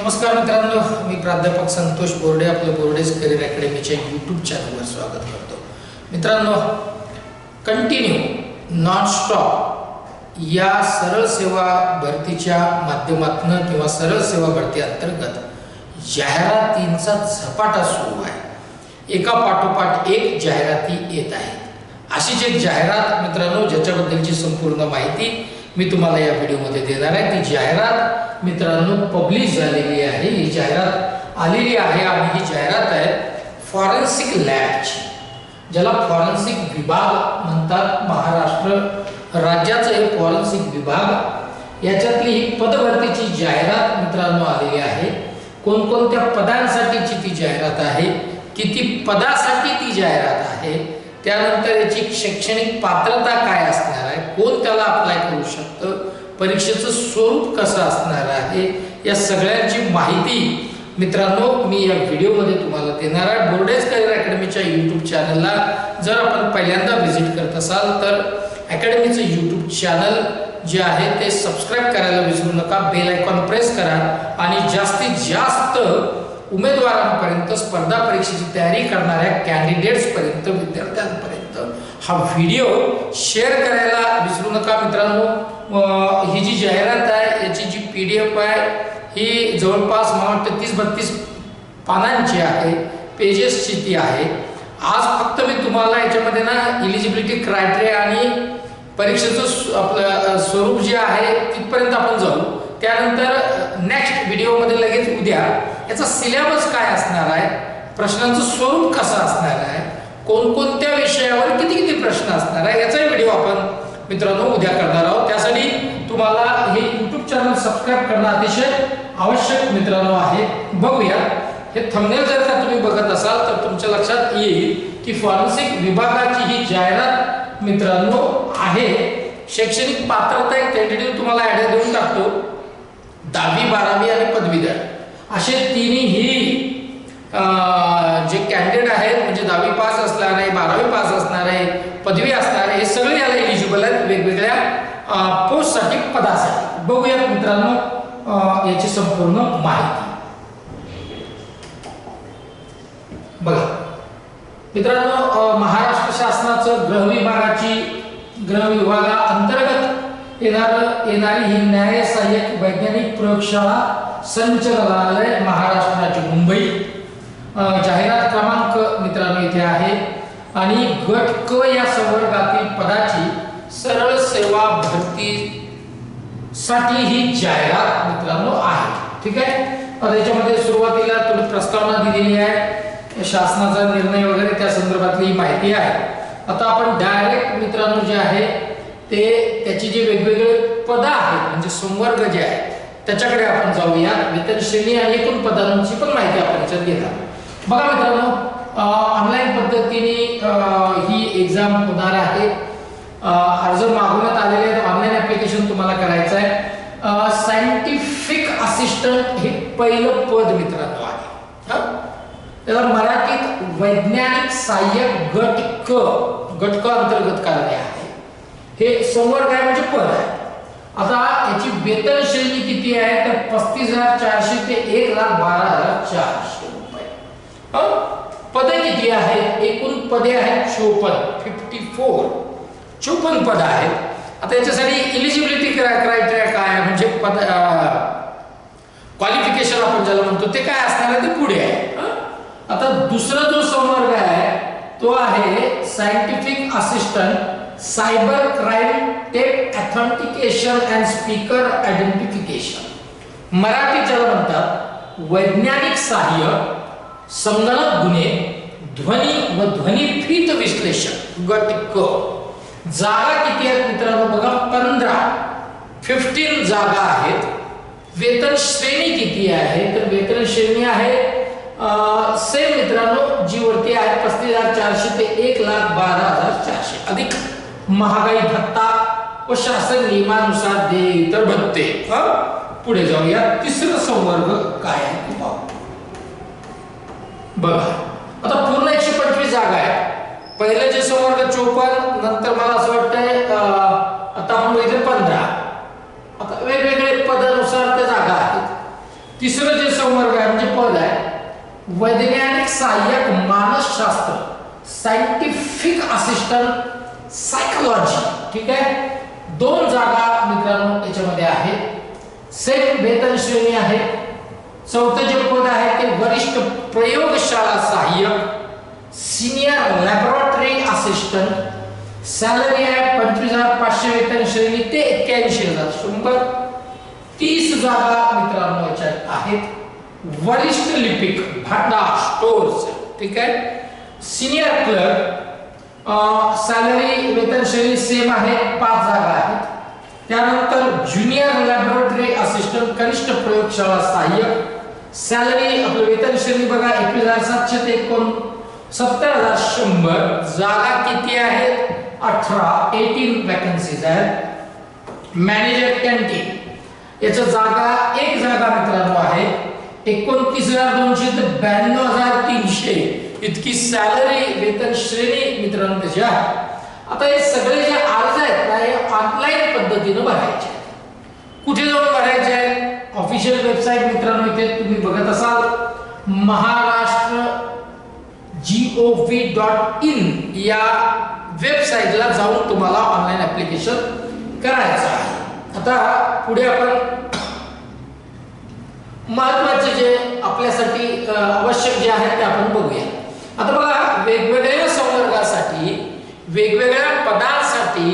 नमस्कार मित्रांनो मी प्राध्यापक संतोष बोर्डे आपलं बोर्डेज करिअर अकॅडमीच्या यूट्यूब चॅनलवर स्वागत करतो. मित्रांनो कंटिन्यू नॉनस्टॉप या सरळ सेवा भरतीच्या माध्यमातून किंवा सरळ सेवा भरती अंतर्गत जाहिरातींचा झपाटा सुरू आहे. एका पाठोपाठ एक जाहिराती येत आहेत. अशीच एक जाहिरात मित्रांनो ज्याच्याबद्दलची संपूर्ण माहिती मी तुम्हाला या व्हिडिओमध्ये देणार आहे. ती जाहिरात मित्रांनो पब्लिश झालेली आहे. ही जाहिरात आलेली आहे. आणि ही जाहिरात आहे फॉरेन्सिक लॅबची ज्याला फॉरेन्सिक विभाग म्हणतात. महाराष्ट्र राज्याचं हे फॉरेन्सिक विभाग. याच्यातली ही पदभरतीची जाहिरात मित्रांनो आलेली आहे. कोणकोणत्या पदांसाठीची ती जाहिरात आहे? किती पदासाठी ती जाहिरात आहे? त्यानंतर याची शैक्षणिक पात्रता काय असणार आहे? कोण त्याला अप्लाय करू शकतं? परीक्षेचं स्वरूप कसं असणार आहे? या सगळ्यांची माहिती मित्रांनो मी या व्हिडिओमध्ये तुम्हाला देणार आहे. बोर्डेज करिअर अकॅडमीच्या यूट्यूब चॅनलला जर आपण पहिल्यांदा व्हिजिट करत असाल तर अकॅडमीचं यूट्यूब चॅनल जे आहे ते सबस्क्राईब करायला विसरू नका. बेल आयकॉन प्रेस करा. आणि जास्तीत जास्त उमेदवारांपर्यंत स्पर्धा परीक्षेची तयारी करणाऱ्या कॅन्डिडेट्सपर्यंत विद्यार्थ्यांपर्यंत हा व्हिडिओ शेअर करायला विसरू नका मित्रांनो. ही जी जाहिरात आहे याची जी पी डी एफ आहे ही जवळपास मला वाटतं तीस बत्तीस पानांची आहे पेजेसची ती आहे. आज फक्त मी तुम्हाला याच्यामध्ये ना इलिजिबिलिटी क्रायटेरिया आणि परीक्षेचं आपलं स्वरूप जे आहे तिथपर्यंत आपण जाऊ. त्यानंतर नेक्स्ट व्हिडिओमध्ये लगेच उद्या याचा सिलेबस काय असणार आहे? प्रश्नांचं स्वरूप कसं असणार आहे? कोणकोणत्या विषयावर किती किती प्रश्न असणार आहे? याचाही व्हिडिओ आपण मित्रांनो उद्या करणार आहोत. त्यासाठी तुम्हाला हे यूट्यूब चॅनल सबस्क्राईब करणं अतिशय आवश्यक मित्रांनो आहे. बघूया. हे थंबनेल जर का तुम्ही बघत असाल तर तुमच्या लक्षात येईल की फॉरेन्सिक विभागाची ही जाहिरात मित्रांनो आहे. शैक्षणिक पात्रता एक टेंटेटिव्ह तुम्हाला आयडिया देऊन टाकतो. दहावी बारावी असे तिन्ही जे कॅन्डिडेट आहेत म्हणजे दहावी पास असणार आहे बारावी पास असणार आहे पदवी असणार आहे हे सगळे याला एलिजिबल आहेत वेगवेगळ्या पोस्टसाठी पदासाठी. बघूयात मित्रांनो याची संपूर्ण माहिती. बघा. मित्रांनो महाराष्ट्र शासनाचं ग्रह विभागाची ग्रह विभागा अंतर्गत येणार येणारी ही न्याय सहाय्यक वैज्ञानिक प्रयोगशाळा संचलनालय महाराष्ट्र राज्य मुंबई जाहिरात क्रमांक मित्रांनो इथे आहे. आणि गट क या संवर्गातील पदाची सरळ सेवा भरती साठी ही जाहिरात मित्रांनो आहे. ठीक आहे? त्याच्यामध्ये सुरुवातीला थोडी प्रस्तावना दिलेली आहे. शासनाचा निर्णय वगैरे त्या संदर्भातली माहिती आहे. आता आपण डायरेक्ट मित्रांनो जे आहे ते त्याची जे वेगवेगळे पद आहेत म्हणजे संवर्ग जे आहे त्याच्याकडे आपण जाऊया. वेतन श्रेणी आणि एकूण पदांची पण माहिती आपण याच्यात घेतात. बघा मित्रांनो ऑनलाईन पद्धतीने ही एक्झाम होणार आहे. अर्ज मागवण्यात आलेले आहेत. ऑनलाईन ऍप्लिकेशन तुम्हाला करायचं आहे. सायंटिफिक असिस्टंट हे पहिलं पद मित्रांनो आहे. त्याला मराठीत वैज्ञानिक सहाय्यक गट क गट क अंतर्गत कार्य आहे. हे संवर्ग आहे म्हणजे पद आहे? आता याची वेतन श्रेणी किती आहे? तर पस्तीस हजार चारशे ते एक लाख बारा हजार चारशे रुपये. पदे किती आहेत? एकूण पदे आहेत चोपन्न फिफ्टी फोर चोपन्न पद आहेत. आता याच्यासाठी इलिजिबिलिटी क्रायटेरिया काय आहे? म्हणजे पद क्वालिफिकेशन आपण ज्याला म्हणतो ते काय असणार आहे? ते पुढे आहे. आता दुसरा जो संवर्ग आहे तो आहे scientific assistant cyber crime tech authentication and speaker identification Marathi ज्याला म्हणतात वैज्ञानिक सहाय्य संगणक गुन्हे ध्वनी व ध्वनिफीत विश्लेषण. गट क जागा किती आहेत मित्रांनो बघा पंधरा. फिफ्टीन जागा आहेत. वेतन श्रेणी किती आहे? तर वेतन श्रेणी आहे सेम मित्रांनो जी वरती आहे पस्तीस हजार चारशे ते एक लाख बारा हजार चारशे. अधिक. महागाई भत्ता व शासन नियमानुसार दे इतर भत्ते. पुढे जाऊया. तिसरं संवर्ग काय आहे? पाहू बघा. आता पूर्ण एकशे पंचवीस जागा आहे पहिलं जे संवर्ग चोपन्न नंतर मला असं वाटतंय अं, आता आपण बघितलं पंधरा. आता वेगवेगळे पदानुसार त्या जागा आहेत. तिसरं जे संवर्ग आहे म्हणजे पद आहे वैज्ञानिक सहाय्यक मानसशास्त्र. सायंटिफिक असिस्टंट सायकोलॉजी ठीक आहे? दोन जागा मित्रांनो याच्यामध्ये आहेत. सेट वेतन श्रेणी आहे. चौथं जे पद आहे ते वरिष्ठ प्रयोगशाळा सहाय्यक सिनियर लॅबोरेटरी असिस्टंट सॅलरी आहे पंचवीस हजार पाचशे वेतन श्रेणी ते एक्क्याऐंशी हजार शंभर. तीस जागा मित्रांनो याच्यात आहेत. वरिष्ठ लिपिक भांडा स्टोर्स ठीक आहे? सिनियर क्लर्क सॅलरी वेतन श्रेणी सेम आहे पाच जागा आहेत. त्यानंतर ज्युनियर लॅबोरेटरी असिस्टंट कनिष्ठ प्रयोगशाळा सहाय्यक. सॅलरी आपलं वेतन श्रेणी बघा एकवीस हजार सातशे ते एकोण सत्तर हजार शंभर. जागा किती आहेत? अठरा. एटीन वॅकन्सीज आहेत. मॅनेजर कॅन्टीन याच्या जागा एक जागा मित्रांनो आहे. एकोणतीस हजार दोनशे ते ब्याण्णव हजार तीनशे. इतकी सॅलरी वेतन श्रेणी मित्रांनो त्याची आहे. आता हे सगळे जे अर्ज आहेत ना हे ऑनलाईन पद्धतीनं भरायचे कुठे जाऊन भरायचे आहेत? ऑफिशियल वेबसाईट मित्रांनो इथे तुम्ही बघत असाल. Maharashtra G O V dot in या वेबसाईटला जाऊन तुम्हाला ऑनलाईन ऍप्लिकेशन करायचं आहे. आता पुढे आपण महत्त्वाचे जे आपल्यासाठी आवश्यक जे आहे ते आपण बघूया. आता बघा वेगवेगळ्या संवर्गासाठी वेगवेगळ्या पदांसाठी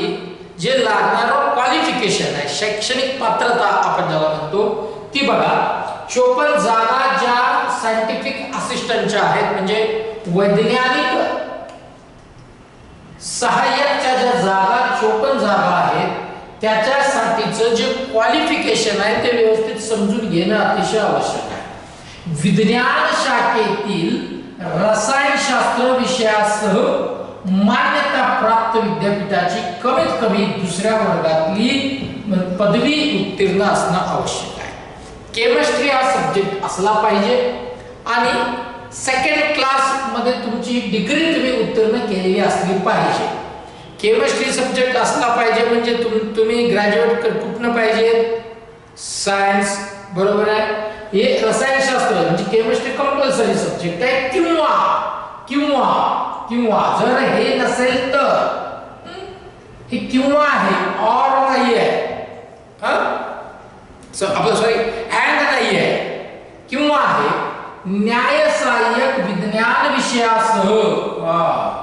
जे लागणारं क्वालिफिकेशन आहे शैक्षणिक पात्रता आपण ज्याला म्हणतो ती बघा. चोपन्न जागा ज्या सायंटिफिक असिस्टंटच्या आहेत म्हणजे वैज्ञानिक सहाय्यकच्या ज्या जागा चोपन्न जागा आहेत त्याच्यासाठीचं जे क्वालिफिकेशन आहे ते व्यवस्थित समजून घेणं अतिशय आवश्यक आहे. विज्ञान शाखेतील रसायनशास्त्र विषयासह मान्यता प्राप्त विद्यापीठाची कमीत कमी दुसऱ्या वर्गातली पदवी उत्तीर्ण असणं आवश्यक आहे. केमिस्ट्री हा सब्जेक्ट असला पाहिजे आणि सेकंड क्लासमध्ये तुमची डिग्री तुम्ही उत्तीर्ण केलेली असली पाहिजे. केमिस्ट्री सब्जेक्ट असला पाहिजे म्हणजे तुम तुम्ही ग्रॅज्युएट कुठनं पाहिजे? सायन्स बरोबर आहे? म्हणजे हे रसायनशास्त्र म्हणजे केमिस्ट्री कंपल्सरी सब्जेक्ट आहे किंवा किंवा किंवा. जर हे नसेल तर हे किंवा आहे और नाही आहे. हा? आपलं सॉरी अँड नाही आहे. किंवा आहे न्याय सहाय्यक विज्ञान विषयासह. वा.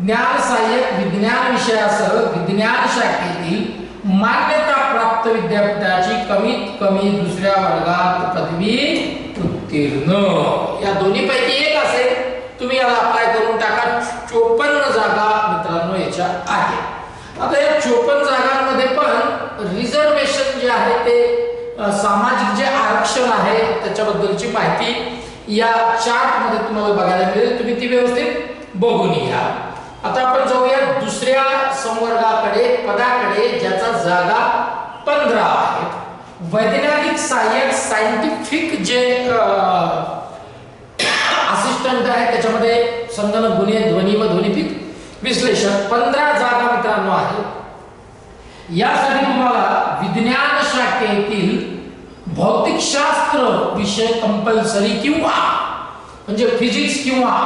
ज्ञान सहाय्यक विज्ञान विषयासह विज्ञान शाखेतील मान्यता प्राप्त विद्यापीठाची कमीत कमी दुसऱ्या वर्गात पदवी उत्तीर्ण. या दोन्ही पैकी एक असेल. तुम्ही याला अप्लाय करून टाका. चोपन्न जागा मित्रांनो याच्या आहे. आता या चोपन्न जागांमध्ये पण रिझर्वेशन जे आहे ते सामाजिक जे आरक्षण आहे त्याच्याबद्दलची माहिती या चार्टमध्ये तुम्हाला बघायला मिळेल. तुम्ही ती व्यवस्थित बघून घ्या. आता आपण जाऊया दुसऱ्या संवर्गाकडे पदाकडे ज्याचा जागा पंधरा आहेत. वैज्ञानिक सहाय्यक सायंटिफिक जे असिस्टंट आहे त्याच्यामध्ये संगणक गुन्हे ध्वनी व ध्वनिफिक विश्लेषण. पंधरा जागा मित्रांनो आहेत. यासाठी तुम्हाला विज्ञान शाखेतील भौतिकशास्त्र विषय कंपल्सरी किंवा म्हणजे फिजिक्स किंवा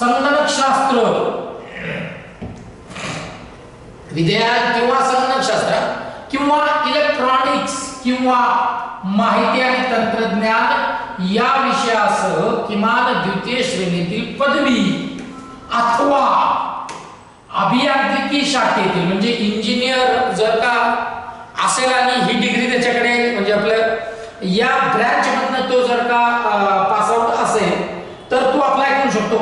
संगणकशास्त्र. विज्ञान किंवा संगणकशास्त्र. किंवा इलेक्ट्रॉनिक्स किंवा माहिती आणि तंत्रज्ञान या विषयासह किमान द्वितीय श्रेणीतील पदवी अथवा अभियांत्रिकी शाखेतील म्हणजे इंजिनियर जर का असेल आणि ही डिग्री त्याच्याकडे म्हणजे आपलं या ब्रँच मधनं तो जर का पास आउट असेल तर तो अप्लाय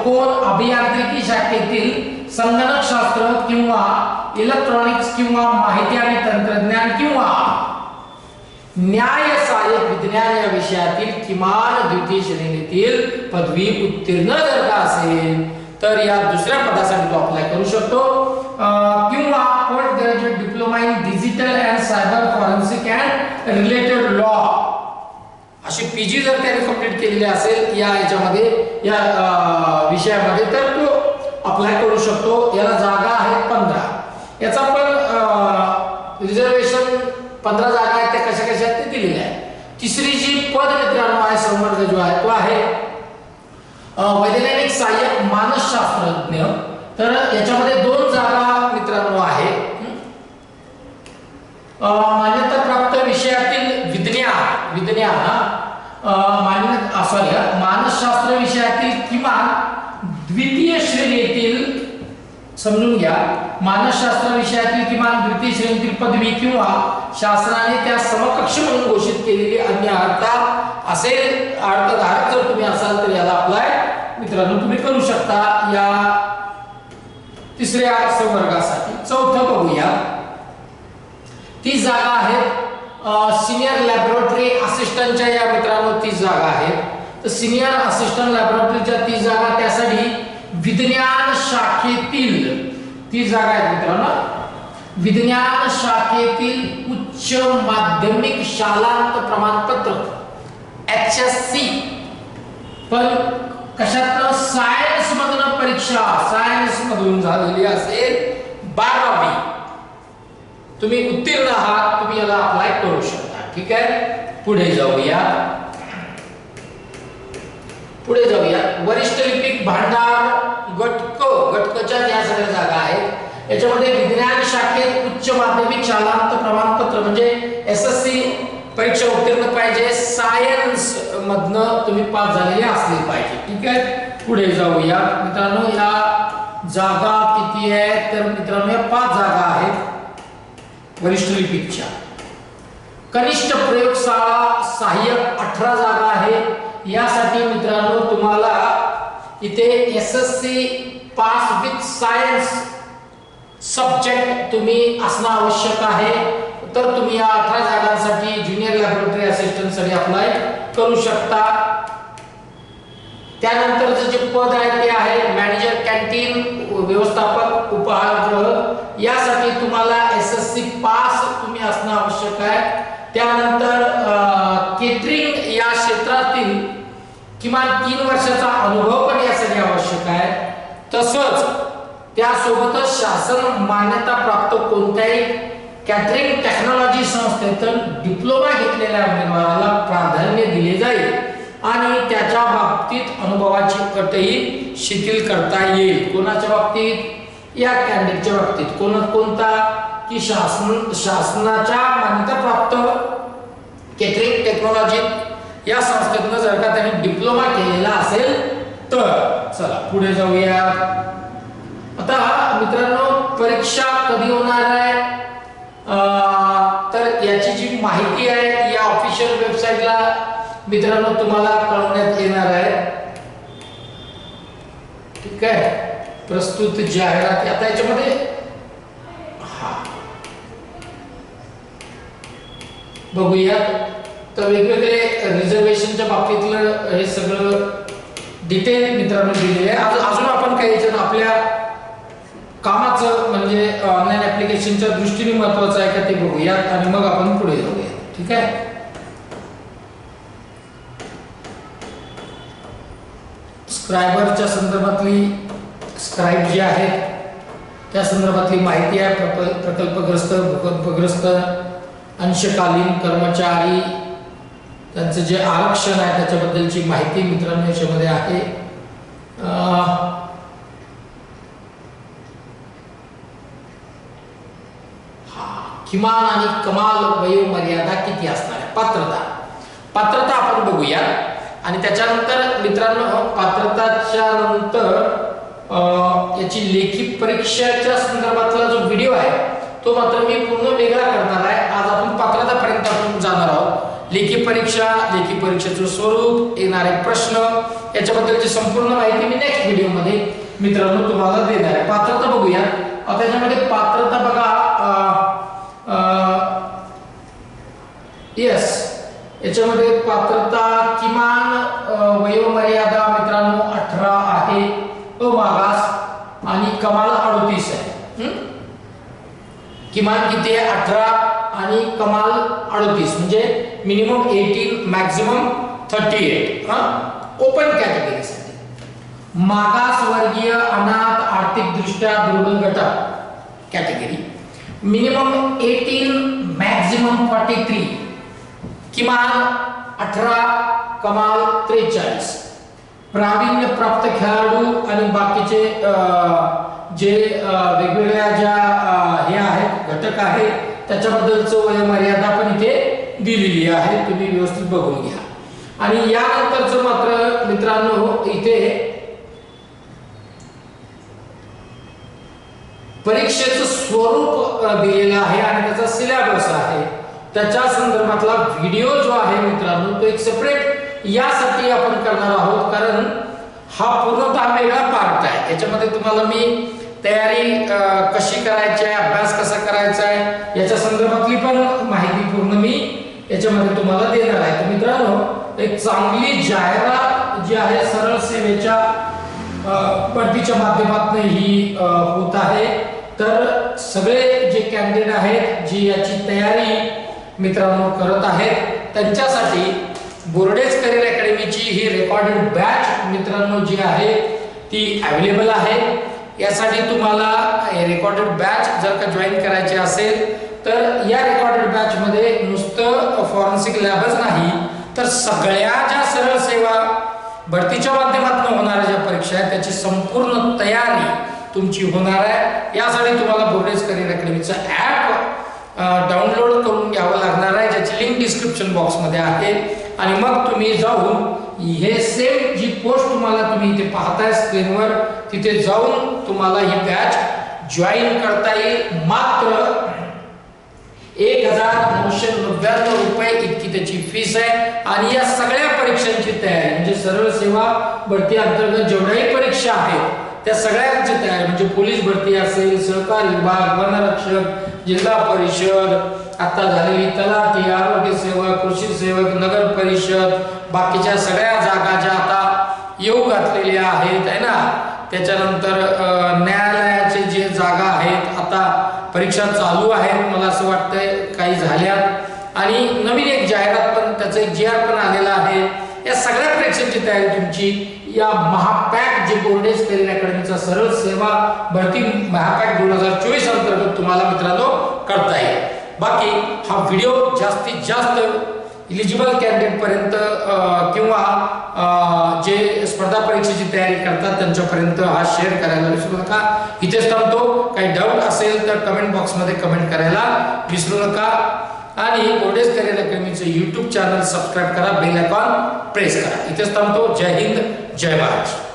करू कोण अभियांत्रिकी शाखेतील संगणक शास्त्र किंवा इलेक्ट्रॉनिक्स किंवा माहिती आणि तंत्रज्ञान किंवा न्याय सहाय्यक विज्ञान या विषयातील किमान द्वितीय श्रेणीतील पदवी उत्तीर्ण जर का असेल तर या दुसऱ्या पदासाठी तो अप्लाय करू शकतो. किंवा post graduate diploma in digital and cyber forensic and related law अशी पीजी जर त्याने कंप्लीट केलेली असेल या याच्यामध्ये या विषयामध्ये तर तो अप्लाय करू शकतो. याला जागा आहेत पंधरा. याचा पण रिझर्वेशन पंधरा जागा आहेत त्या कशा कशा आहेत ते दिलेल्या आहे तिसरी जी पद मित्रांनो आहे संवर्ग जो आहे तो आहे वैज्ञानिक सहाय्यक मानसशास्त्रज्ञ. तर याच्यामध्ये दोन जागा मित्रांनो आहे सॉरी मानसशास्त्र विषयातील किमान द्वितीय श्रेणीतील समजून घ्या मानसशास्त्र विषयातील किमान द्वितीय श्रेणीतील पदवी किंवा शासनाने त्या समकक्ष म्हणून घोषित केलेली अन्य अर्था असे अर्थधारक जर तुम्ही असाल तर याला अप्लाय मित्रांनो तुम्ही करू शकता या तिसऱ्या संवर्गासाठी. चौथं बघूया. ती जागा आहेत सिनियर लॅबोरेटरी असिस्टंटच्या या मित्रांनो ती जागा आहे सिनियर असिस्टंट लॅबोरेटरीच्या ती जागा त्यासाठी विज्ञान शाखेतील ती जागा आहे मित्रांनो. विज्ञान शाखेतील उच्च माध्यमिक शालांत प्रमाणपत्र एच एस सी पण कशात सायन्स मधनं परीक्षा सायन्स मधून झालेली असेल बारावी. तुम्ही उत्तीर्ण आहात तुम्ही याला अप्लाय करू शकता. ठीक आहे? पुढे जाऊया. पुढे जाऊया. वरिष्ठ लिपिक भांडार गटक गटकच्या ज्या सगळ्या जागा आहेत याच्यामध्ये विज्ञान शाखेत उच्च माध्यमिक शालांत प्रमाणपत्र म्हणजे एस एस सी परीक्षा उत्तीर्ण पाहिजे सायन्स मधनं तुम्ही पास झालेले असले पाहिजे. ठीक आहे? पुढे जाऊया. मित्रांनो या जागा किती आहेत? तर मित्रांनो या पाच जागा आहेत वरिष्ठ लिपिकच्या. कनिष्ठ प्रयोगशाळा सहाय्यक अठरा जागा आहे यासाठी मित्रांनो तुम्हाला इथे S S C pass with science subject तुम्ही असणं आवश्यक आहे. तर तुम्ही या अठरा जागांसाठी ज्युनियर लॅबोरेटरी असिस्टंटसाठी अप्लाय करू शकता. त्यानंतरचं जे पद आहे ते आहे मॅनेजर कॅन्टीन व्यवस्थापक उपहारगृह. यासाठी तुम्हाला एस एस सी पास तुम्ही असणं आवश्यक आहे. त्यानंतर किमान तीन वर्षाचा अनुभव पण यासाठी आवश्यक आहे. तसंच त्यासोबतच शासन मान्यता प्राप्त कोणत्याही कॅटरिंग टेक्नॉलॉजी संस्थेतून डिप्लोमा घेतलेल्या उमेदवाराला प्राधान्य दिले जाईल आणि त्याच्या बाबतीत अनुभवाची कटही शिथिल करता येईल. कोणाच्या बाबतीत? या कॅन्डिडेटच्या बाबतीत. कोण कोणता? की शासन शासनाच्या मान्यता प्राप्त कॅथरिंग टेक्नॉलॉजी या संस्थेतनं जर का त्यांनी डिप्लोमा केलेला असेल तर चला पुढे जाऊया आता मित्रांनो परीक्षा कधी होणार आहे? तर याची जी माहिती आहे या ऑफिशियल वेबसाईटला मित्रांनो तुम्हाला कळवण्यात येणार आहे. ठीक आहे? प्रस्तुत जाहिरात. आता याच्यामध्ये हा. बघूया तर वेगवेगळे रिझर्वेशनच्या बाबतीतलं हे सगळं डिटेल मित्रांनो दिलेले आहे. अजून अजून आपण काही याच्यात आपल्या कामाचं म्हणजे ऑनलाईन ऍप्लिकेशनच्या दृष्टीने महत्वाचं आहे का ते बघूयात आणि मग आपण पुढे जाऊया. ठीक आहे? स्क्रायबरच्या संदर्भातली स्क्राईब जे आहेत त्या संदर्भातली माहिती आहे. प्रकल्पग्रस्त भूकंपग्रस्त अंशकालीन कर्मचारी त्यांचं जे आरक्षण आहे त्याच्याबद्दलची माहिती मित्रांनो याच्यामध्ये आहे. हा, किमान आणि कमाल वयोमर्यादा किती असणार आहे? पात्रता. पात्रता आपण बघूया आणि त्याच्यानंतर मित्रांनो पात्रताच्या नंतर याची लेखी परीक्षेच्या संदर्भातला जो व्हिडिओ आहे तो मात्र मी पूर्ण वेगळा करणार आहे. आज आपण पात्रतापर्यंत आपण जाणार आहोत. लेखी परीक्षा लेखी परीक्षेचं स्वरूप येणारे प्रश्न याच्याबद्दलची संपूर्ण माहिती मी नेक्स्ट व्हिडिओमध्ये मित्रांनो तुम्हाला देणार आहे. पात्रता बघूया. आता त्याच्यामध्ये पात्रता बघा. येस याच्यामध्ये पात्रता किमान वयोमर्यादा मित्रांनो अठरा आहे. अमागास आणि कमाल अडतीस आहे. किमान किती आहे? अठरा. आणि कमाल अडतीस म्हणजे minimum eighteen maximum thirty eight open कॅटेगरीसाठी मागासवर्गीय अनाथ आर्थिकदृष्ट्या दुर्बल घटक category minimum eighteen maximum forty three किमान अठरा कमाल त्रेचाळीस. प्रावीण्य प्राप्त खेळाडू आणि बाकीचे जे वेगवेगळ्या ज्या हे आहेत घटक आहेत त्याच्याबद्दलचं वय मर्यादा पण इथे दिलेली आहे तुम्ही व्यवस्थित बघून घ्या. आणि यानंतरचं मात्र मित्रांनो इथे परीक्षेचं स्वरूप दिलेलं आहे आणि त्याचा सिलेबस आहे. त्याच्या संदर्भातला व्हिडिओ जो आहे मित्रांनो तो एक सेपरेट यासाठी आपण करणार आहोत. कारण हा पूर्णतः वेगळा पार्ट आहे. याच्यामध्ये तुम्हाला मी तयारी कशी करायची आहे अभ्यास कसा करायचा आहे याच्या संदर्भातली पण माहिती पूर्ण मी याच्यामध्ये तुम्हाला देणार आहे. तर मित्रांनो एक चांगली जाहिरात जी आहे सरळ सेवेच्या अ, माध्यमातून ही होत आहे. तर सगळे जे कॅन्डिडेट आहेत जी याची तयारी मित्रांनो करत आहेत त्यांच्यासाठी बोर्डेज करिअर अकॅडमीची ही रेकॉर्डेड बॅच मित्रांनो जी आहे ती अवेलेबल आहे. यासाठी तुम्हाला रेकॉर्डेड बॅच जर का जॉईन करायची असेल तर या रेकॉर्डेड बॅच मध्ये नुसतं फॉरेन्सिक लॅबच नाही तर सगळ्या ज्या सरळ सेवा भरतीच्या माध्यमातून होणाऱ्या ज्या परीक्षा आहेत त्याची संपूर्ण तयारी तुमची होणार आहे. यासाठी तुम्हाला बोर्डेज करिअर अकॅडमीचं ॲप डाउनलोड करून घ्यावं लागणार आहे ज्याची लिंक डिस्क्रिप्शन बॉक्समध्ये आहे. आणि मग तुम्ही जाऊन हे सेम जी पोस्ट तुम्हाला तुम्ही इथे पाहताय स्क्रीनवर तिथे जाऊन तुम्हाला ही बॅच जॉईन करता येईल. मात्र एक हजार नऊशे नव्याण्णव रुपये इतकी त्याची फीस आहे. आणि या सगळ्या परीक्षांची तयारी म्हणजे सरळ सेवा भरती अंतर्गत जेवढ्याही परीक्षा आहेत त्या सगळ्यांची तयारी म्हणजे पोलीस भरती असेल सहकार विभाग वनरक्षक जिल्हा परिषद आता झालेली तलाठी आरोग्य सेवक कृषी सेवक नगर परिषद बाकीच्या सगळ्या जागा ज्या आता येऊ घातलेल्या आहेत आहे ना? त्याच्यानंतर न्यायालयाचे जे जागा आहेत आता परीक्षा चालू आहेत मला असं वाटतंय काही झाल्या आणि नवीन एक जाहिरात पण त्याचं एक जी आर पण आलेला आहे. या सगळ्या परीक्षेची तयारी तुमची. या महापॅक जे बोर्डेज करिअर अकॅडमीचा सरळ सेवा भरती महापॅक दोन हजार चोवीस अंतर्गत तुम्हाला मित्रांनो करता येईल. बाकी हा व्हिडिओ जास्तीत जास्त इलिजिबल कॅन्डिडेटपर्यंत किंवा जे स्पर्धा परीक्षेची तयारी करतात त्यांच्यापर्यंत हा शेअर करायला विसरू नका. इथेच थांबतो. काही डाऊट असेल तर कमेंट बॉक्समध्ये कमेंट करायला विसरू नका. आणि बोर्डेज करिअर अकॅडमीचे यूट्यूब चॅनल सबस्क्राईब करा बेल आयकॉन प्रेस करा. इथेच थांबतो. जय हिंद जय महाराष्ट्र.